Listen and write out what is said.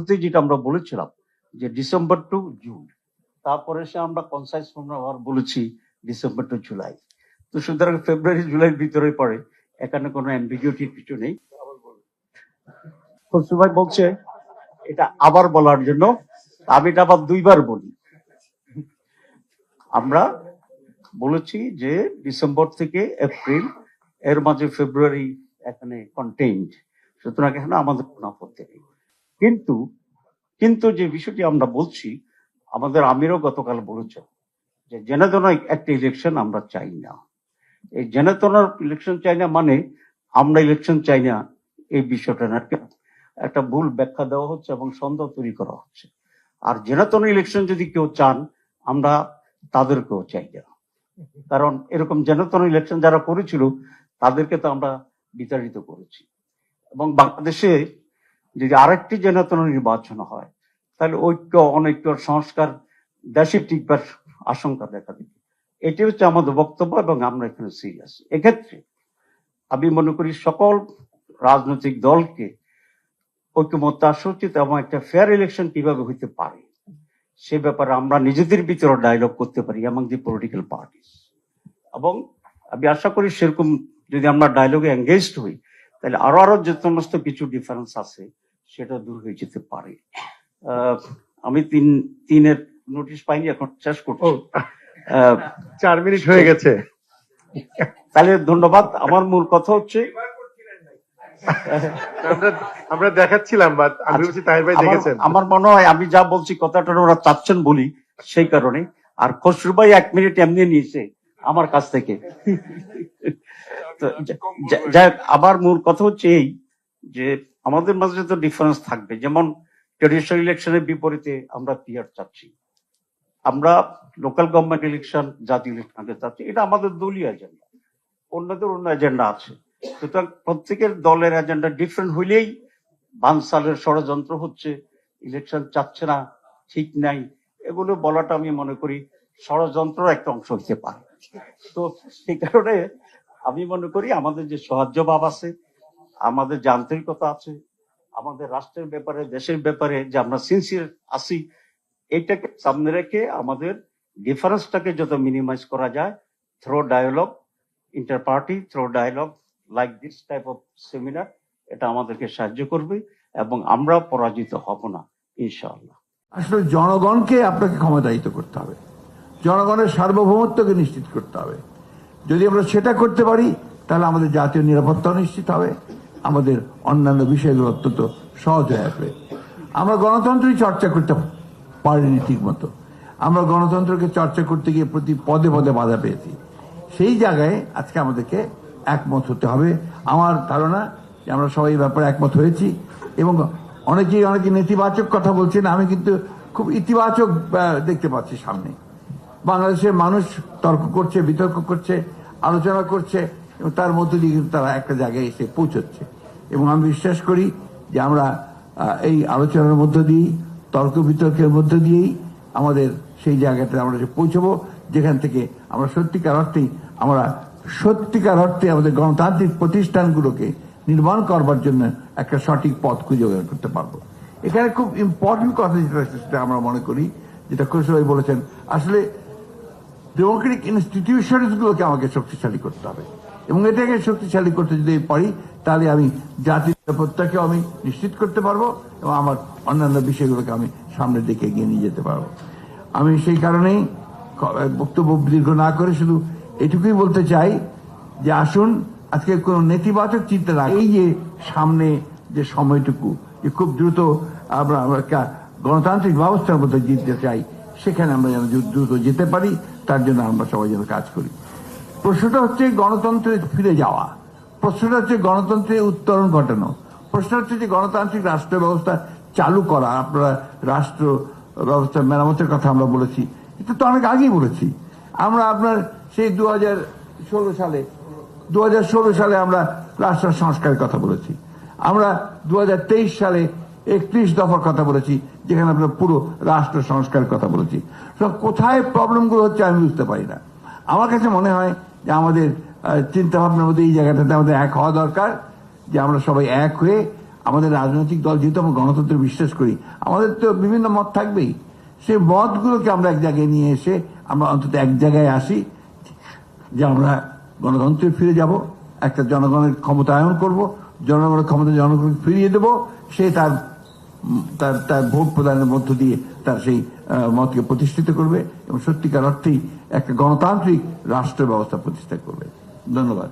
শুরুতেই যেটা আমরা বলেছিলাম, যে ডিসেম্বর টু জুন তারপরে সে আমরা কনসাইজ আবার বলেছি ডিসেম্বর টু জুলাই তো সুতরাং ফেব্রুয়ারি জুলাইয়ের ভিতরে পড়ে, এখানে কোনো অ্যাম্বিগুইটির কিছু নেই। খসরু ভাই বলছে, এটা আবার বলার জন্য, আমি এটা আবার দুইবার বলি। আমরা বলেছি যে ডিসেম্বর থেকে এপ্রিল এর মাঝে ফেব্রুয়ারি এখানে কন্টেন্ট সুতরাং এখানে আমাদের কোনো আপত্তি নেই। কিন্তু কিন্তু যে বিষয়টি আমরা বলছি, আমাদের আমিরও গতকাল বলেছেন যে জেনেতন একটা ইলেকশন আমরা চাই না। এই জেনেতনার ইলেকশন চাই না মানে আমরা ইলেকশন চাই না এই বিষয়টা না। একটা ভুল ব্যাখ্যা দেওয়া হচ্ছে এবং সন্দেহ তৈরি করা হচ্ছে। আর জেনাতন ইলেকশন যদি কেউ চান, আমরা তাদেরকেও চাই না। কারণ এরকম জেনাতন ইলেকশন যারা করেছিল, তাদেরকে তো আমরা বিতাড়িত করেছি। এবং বাংলাদেশে যদি আরেকটি জেনাতন নির্বাচন হয়, তাহলে ঐক্য, অনৈক্য, সংস্কার দেশে টিকবার আশঙ্কা দেখা দিবে। এটি হচ্ছে আমাদের বক্তব্য এবং আমরা এখানে সিরিয়াস এক্ষেত্রে আমি মনে করি সকল রাজনৈতিক দলকে ঐক্যমত্য আসা উচিত এবং একটা ফেয়ার ইলেকশন কীভাবে হইতে পারে, সে ব্যাপারে আমরা নিজেদের ভিতরে ডায়লগ করতে পারি এমন যে পলিটিক্যাল পার্টি এবং আমি আশা করি সেরকম যদি আমরা ডায়লগে এঙ্গেজড হই, তাহলে আরও আরও যে সমস্ত কিছু ডিফারেন্স আছে। সেটা দূর হয়ে যেতে পারে। আমি তিন তিনের নোটিশ পাইনি এখন শেষ করছি। চার মিনিট হয়ে গেছে। তাহলে ধন্যবাদ। আমার মূল কথা হচ্ছে আমরা দেখাচ্ছিলাম বা আমি বলছি তাহির ভাই দেখেছেন। আমার মনে হয় আমি যা বলছি কথাটা ওরা চাচ্ছেন বলি সেই কারণে। আর খসরু ভাই এক মিনিট এমনি নিয়েছে আমার কাছ থেকে। যাই আমার মূল কথা হচ্ছে এই যে আমাদের মাঝে তো ডিফারেন্স থাকবে, যেমন ট্রেডিশনাল ইলেকশনের বিপরীতে আমরা পিয়ার চাচ্ছি, আমরা লোকাল গভর্নমেন্ট ইলেকশন জাতীয় ইলেকশন আগে চাচ্ছি, এটা আমাদের দলীয় এজেন্ডা অন্যদের অন্য এজেন্ডা আছে। সুতরাং প্রত্যেকের দলের এজেন্ডা ডিফারেন্ট হইলেই বানসালের ষড়যন্ত্র হচ্ছে ইলেকশন চাচ্ছে না, ঠিক নাই, এগুলো বলাটা আমি মনে করি ষড়যন্ত্র একটা অংশ হতে পারে। তো সেই কারণে আমি মনে করি আমাদের যে সাহায্য ভাব আছে আমাদের যে আন্তরিকতা আছে, আমাদের রাষ্ট্রের ব্যাপারে, দেশের ব্যাপারে যে আমরা সিনসিয়ার আছি, এটাকে সামনে রেখে আমাদের ডিফারেন্সটাকে যত মিনিমাইজ করা যায় through dialogue inter party through dialogue like this type of seminar এটা আমাদেরকে সাহায্য করবে এবং আমরা পরাজিত হব না, ইনশাআল্লাহ। আসলে জনগণকে আপনাকে ক্ষমতায়িত করতে হবে। জনগণের সার্বভৌমত্বকে নিশ্চিত করতে হবে। যদি আমরা সেটা করতে পারি, তাহলে আমাদের জাতীয় নিরাপত্তা নিশ্চিত হবে। আমাদের অন্যান্য বিষয়গুলো অত্যন্ত সহজ হয়ে আসবে। আমরা গণতন্ত্রই চর্চা করতে পারিনি ঠিক মতো আমরা গণতন্ত্রকে চর্চা করতে গিয়ে প্রতি পদে পদে বাধা পেয়েছি। সেই জায়গায় আজকে আমাদেরকে একমত হতে হবে। আমার ধারণা যে আমরা সবাই ব্যাপারে একমত হয়েছি এবং অনেকেই অনেকে নেতিবাচক কথা বলছেন, আমি কিন্তু খুব ইতিবাচক দেখতে পাচ্ছি সামনে। বাংলাদেশের মানুষ তর্ক করছে, বিতর্ক করছে, আলোচনা করছে এবং তার মধ্যে দিয়ে কিন্তু তারা একটা জায়গায় এসে পৌঁছচ্ছে। এবং আমি বিশ্বাস করি যে আমরা এই আলোচনার মধ্য দিয়েই, তর্ক বিতর্কের মধ্য দিয়েই আমাদের সেই জায়গাতে আমরা পৌঁছবো, যেখান থেকে আমরা সত্যিকার অর্থেই, আমরা সত্যিকার অর্থে আমাদের গণতান্ত্রিক প্রতিষ্ঠানগুলোকে নির্মাণ করবার জন্য একটা সঠিক পথ খুঁজে বের করতে পারব। এখানে খুব ইম্পর্টেন্ট কথা যেটা সেটা আমরা মনে করি, যেটা খুশি বলেছেন। আসলে ডেমোক্রেটিক ইনস্টিটিউশনস গুলোকে আমাকে শক্তিশালী করতে হবে। এবং এটাকে শক্তিশালী করতে যদি পারি, তাহলে আমি জাতির নিরাপত্তাকে আমি নিশ্চিত করতে পারব এবং আমার অন্যান্য বিষয়গুলোকে আমি সামনের দিকে এগিয়ে নিয়ে যেতে পারব। আমি সেই কারণেই বক্তব্য দীর্ঘ না করে শুধু এটুকুই বলতে চাই যে আসুন, আজকে কোন নেতিবাচক চিন্তা না এই যে সামনে যে সময়টুকু, যে খুব দ্রুত আমরা আমরা একটা গণতান্ত্রিক ব্যবস্থার মধ্যে জিততে চাই, সেখানে আমরা যেন দ্রুত যেতে পারি। তার জন্য আমরা সবাই যেন কাজ করি। প্রশ্নটা হচ্ছে গণতন্ত্রে ফিরে যাওয়া। প্রশ্নটা হচ্ছে গণতন্ত্রে উত্তরণ ঘটানো। প্রশ্ন হচ্ছে যে গণতান্ত্রিক রাষ্ট্র ব্যবস্থা চালু করা, আপনারা রাষ্ট্র ব্যবস্থা মেরামতের কথা আমরা বলেছি, এটা তো অনেক আগেই বলেছি। আমরা আপনার সেই দু হাজার ষোলো সালে দু হাজার ষোলো সালে আমরা রাষ্ট্র সংস্কারের কথা বলেছি। আমরা দু হাজার তেইশ সালে একত্রিশ দফার কথা বলেছি, যেখানে আমরা পুরো রাষ্ট্র সংস্কারের কথা বলেছি। তো কোথায় প্রবলেমগুলো হচ্ছে আমি বুঝতে পারি না। আমার কাছে মনে হয় যে আমাদের চিন্তা ভাবনার মধ্যে এই জায়গাটাতে আমাদের এক হওয়া দরকার, যে আমরা সবাই এক হয়ে আমাদের রাজনৈতিক দল যেহেতু আমরা গণতন্ত্রে বিশ্বাস করি, আমাদের তো বিভিন্ন মত থাকবেই। সেই মতগুলোকে আমরা এক জায়গায় নিয়ে এসে আমরা অন্তত এক জায়গায় আসি, যে আমরা গণতন্ত্রে ফিরে যাব, একটা জনগণের ক্ষমতায়ন করব, জনগণের ক্ষমতা জনগণকে ফিরিয়ে দেব, সে তার তার তার ভোট প্রদানের মধ্য দিয়ে তার সেই মতকে প্রতিষ্ঠিত করবে এবং সত্যিকার অর্থেই একটা গণতান্ত্রিক রাষ্ট্র ব্যবস্থা প্রতিষ্ঠা করবে। ধন্যবাদ।